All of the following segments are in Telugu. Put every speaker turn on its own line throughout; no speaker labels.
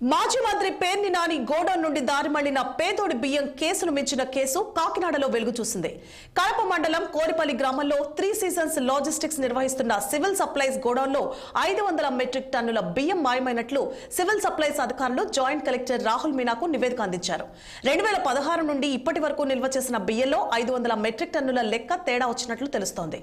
మాజీ మంత్రి పేర్ని నాని గోడౌన్ నుండి దారి మళ్ళిన పేదోడి బియ్యం కేసును మించిన కేసు కాకినాడలో వెలుగు చూసింది. కడప మండలం కోరిపల్లి గ్రామంలో త్రీ సీజన్స్ లాజిస్టిక్స్ నిర్వహిస్తున్న సివిల్ సప్లైస్ గోడౌన్లో ఐదు వందల మెట్రిక్ టన్నుల బియ్యం మాయమైనట్లు సివిల్ సప్లైస్ అధికారులు జాయింట్ కలెక్టర్ రాహుల్ మీనాకు నివేదిక అందించారు. రెండు వేల పదహారు నుండి ఇప్పటి వరకు నిల్వ చేసిన బియ్యంలో ఐదు వందల మెట్రిక్ టన్నుల లెక్క తేడా వచ్చినట్లు తెలుస్తోంది.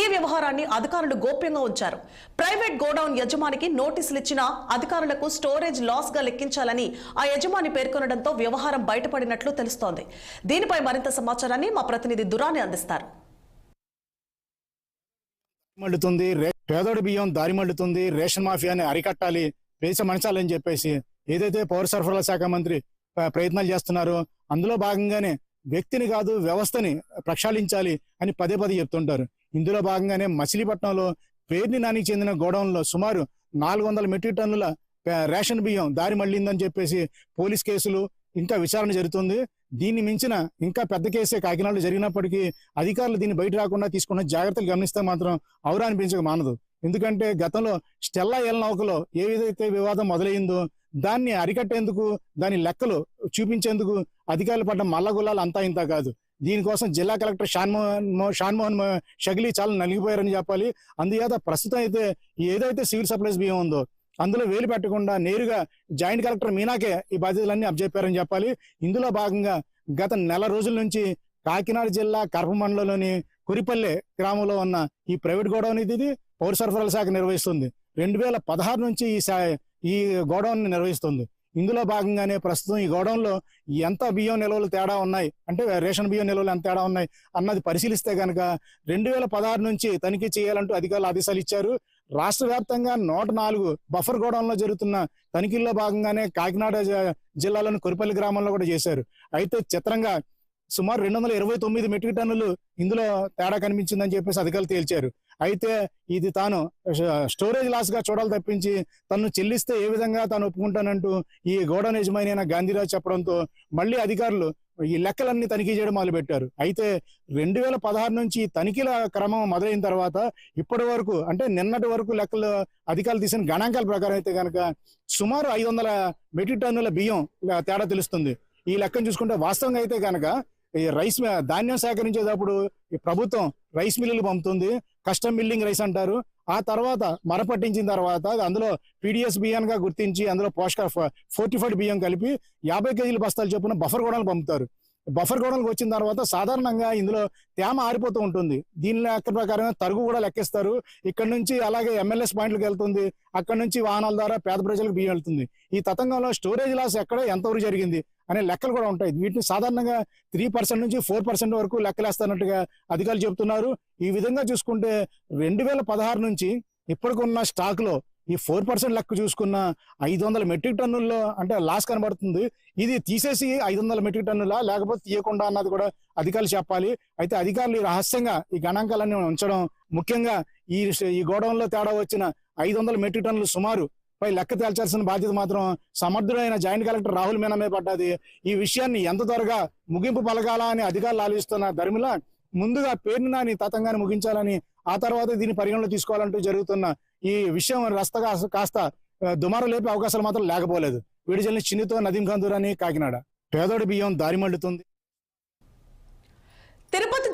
ఈ వ్యవహారాన్ని అధికారులు గోప్యంగా ఉంచారు. ప్రైవేట్ గోడౌన్ యజమానికి నోటీసులు ఇచ్చిన అధికారులకు స్టోరేజ్ లాస్ గా లెక్కించాలని ఆ యజమాని పేర్కొనడంతో వ్యవహారం బయటపడినట్లు తెలుస్తోంది. దీనిపై మరింత సమాచారాన్ని మా ప్రతినిధి దురాని అందిస్తారు.
మళ్ళుతుంది పేదోడి బియ్యం దారి మళ్ళుతుంది రేషన్ మాఫియాని అరికట్టాలి దేశ మంచాలని చెప్పేసి ఏదైతే పౌర సరఫరాల శాఖ మంత్రి ప్రయత్నాలు చేస్తున్నారో అందులో భాగంగానే వ్యక్తిని కాదు వ్యవస్థని ప్రక్షాళించాలి అని పదే పదే చెప్తుంటారు. ఇందులో భాగంగానే మచిలీపట్నంలో పేర్ని నానికి చెందిన గోడౌన్లో సుమారు నాలుగు వందల మెట్రిక్ టన్నుల రేషన్ బియ్యం దారి మళ్ళిందని చెప్పేసి పోలీస్ కేసులు ఇంకా విచారణ జరుగుతుంది. దీన్ని మించిన ఇంకా పెద్ద కేసే కాకినాడలో జరిగినప్పటికీ అధికారులు దీన్ని బయట రాకుండా తీసుకున్న జాగ్రత్తలు గమనిస్తే మాత్రం అవరా అనిపించక మానదు. ఎందుకంటే గతంలో స్టెల్లా ఎల్ నౌకలో ఏ విధైతే వివాదం మొదలైందో దాన్ని అరికట్టేందుకు దాని లెక్కలు చూపించేందుకు అధికారులు పడ్డ మల్లగుల్లాలు అంతా ఇంత కాదు. దీనికోసం జిల్లా కలెక్టర్ షాన్మోహన్ షాన్మోహన్ షగిలి చాలా నలిగిపోయారని చెప్పాలి. అందుచేత ప్రస్తుతం అయితే ఏదైతే సివిల్ సప్లైస్ బియ్యం ఉందో అందులో వేలు పెట్టకుండా నేరుగా జాయింట్ కలెక్టర్ మీనాకే ఈ బాధ్యతలన్నీ అప్పచెప్పారని చెప్పాలి. ఇందులో భాగంగా గత నెల రోజుల నుంచి కాకినాడ జిల్లా కరప మండలంలోని కురిపల్లె గ్రామంలో ఉన్న ఈ ప్రైవేట్ గోడౌన్ ఇది పౌర సరఫరాల శాఖ నిర్వహిస్తుంది. రెండు వేల పదహారు నుంచి ఈ శా- ఈ గోడౌన్ నిర్వహిస్తుంది. ఇందులో భాగంగానే ప్రస్తుతం ఈ గోడౌన్లో ఎంత బియ్యం నిల్వలు తేడా ఉన్నాయి అంటే రేషన్ బియ్యం నిల్వలు ఎంత తేడా ఉన్నాయి అన్నది పరిశీలిస్తే కనుక రెండు వేల పదహారు నుంచి తనిఖీ చేయాలంటూ అధికారులు ఆదేశాలు ఇచ్చారు. రాష్ట్ర వ్యాప్తంగా నూట నాలుగు బఫర్ గోడౌన్లో జరుగుతున్న తనిఖీల్లో భాగంగానే కాకినాడ జిల్లాలోని కొరిపల్లి గ్రామంలో కూడా చేశారు. అయితే చిత్రంగా సుమారు రెండు వందల ఇరవై తొమ్మిది మెట్రిక్ టన్నులు ఇందులో తేడా కనిపించిందని చెప్పేసి అధికారులు తేల్చారు. అయితే ఇది తాను స్టోరేజ్ లాస్గా చూడాలి తప్పించి తను చెల్లిస్తే ఏ విధంగా తాను ఒప్పుకుంటానంటూ ఈ గోడౌన్ యజమాని అయిన గాంధీరాజ్ చెప్పడంతో మళ్ళీ అధికారులు ఈ లెక్కలన్నీ తనిఖీ చేయడం మొదలు పెట్టారు అయితే రెండు వేల పదహారు నుంచి తనిఖీల క్రమం మొదలైన తర్వాత ఇప్పటి వరకు అంటే నిన్నటి వరకు లెక్కలు అధికారులు తీసిన గణాంకాల ప్రకారం అయితే కనుక సుమారు ఐదు వందల మెట్రిక్ టన్నుల బియ్యం ఇలా తేడా తెలుస్తుంది. ఈ లెక్కను చూసుకుంటే వాస్తవంగా అయితే కనుక ఈ రైస్ ధాన్యం సేకరించేటప్పుడు ఈ ప్రభుత్వం రైస్ మిల్లులు పంపుతుంది. కస్టమ్ మిల్లింగ్ రైస్ అంటారు. ఆ తర్వాత మరపట్టించిన తర్వాత అందులో పీడిఎస్ బియ్యంగా గుర్తించి అందులో పోషక ఫోర్టిఫైడ్ బియ్యం కలిపి యాభై కేజీల బస్తాలు చొప్పున బఫర్ గోడలు పంపుతారు. బఫర్ గోడలకు వచ్చిన తర్వాత సాధారణంగా ఇందులో తేమ ఆరిపోతూ ఉంటుంది. దీని లెక్క ప్రకారం తరుగు కూడా లెక్కిస్తారు. ఇక్కడ నుంచి అలాగే ఎమ్మెల్యేస్ పాయింట్లకు వెళ్తుంది. అక్కడ నుంచి వాహనాల ద్వారా పేద ప్రజలకు బియ్యం వెళ్తుంది. ఈ తతంగంలో స్టోరేజ్ లాస్ ఎక్కడ? ఎంతవరకు జరిగింది? అనే లెక్కలు కూడా ఉంటాయి. వీటిని సాధారణంగా త్రీ పర్సెంట్ నుంచి ఫోర్ పర్సెంట్ వరకు లెక్కలేస్తున్నట్టుగా అధికారులు చెబుతున్నారు. ఈ విధంగా చూసుకుంటే రెండు వేల పదహారు నుంచి ఇప్పటికున్న స్టాక్లో ఈ ఫోర్ పర్సెంట్ లెక్క చూసుకున్న ఐదు వందల మెట్రిక్ టన్నుల్లో అంటే లాస్ కనబడుతుంది. ఇది తీసేసి ఐదు వందల మెట్రిక్ టన్నులా లేకపోతే తీయకుండా అన్నది కూడా అధికారులు చెప్పాలి. అయితే అధికారులు రహస్యంగా ఈ గణాంకాలన్నీ ఉంచడం ముఖ్యంగా ఈ ఈ గోడౌన్లో తేడా వచ్చిన ఐదు వందల మెట్రిక్ టన్నులు సుమారు పై లెక్క తేల్చాల్సిన బాధ్యత మాత్రం సమర్థుడైన జాయింట్ కలెక్టర్ రాహుల్ మీనా మీద పడ్డది. ఈ విషయాన్ని ఎంత త్వరగా ముగింపు పలకాలా అని అధికారులు ఆలోచిస్తున్న ధర్మిలా ముందుగా పేరుని నాని తతంగాన్ని ముగించాలని ఆ తర్వాత దీన్ని పరిగణలో తీసుకోవాలంటూ జరుగుతున్న ఈ విషయం రస్తగా కాస్త దుమారు దుమారం లేపే అవకాశాలు మాత్రం లేకపోలేదు. విడిజల్ని చిన్నితో నదీం ఖాన్ అని కాకినాడ. పేదోడి బియ్యం దారి మళ్ళుతుంది.
తిరుపతి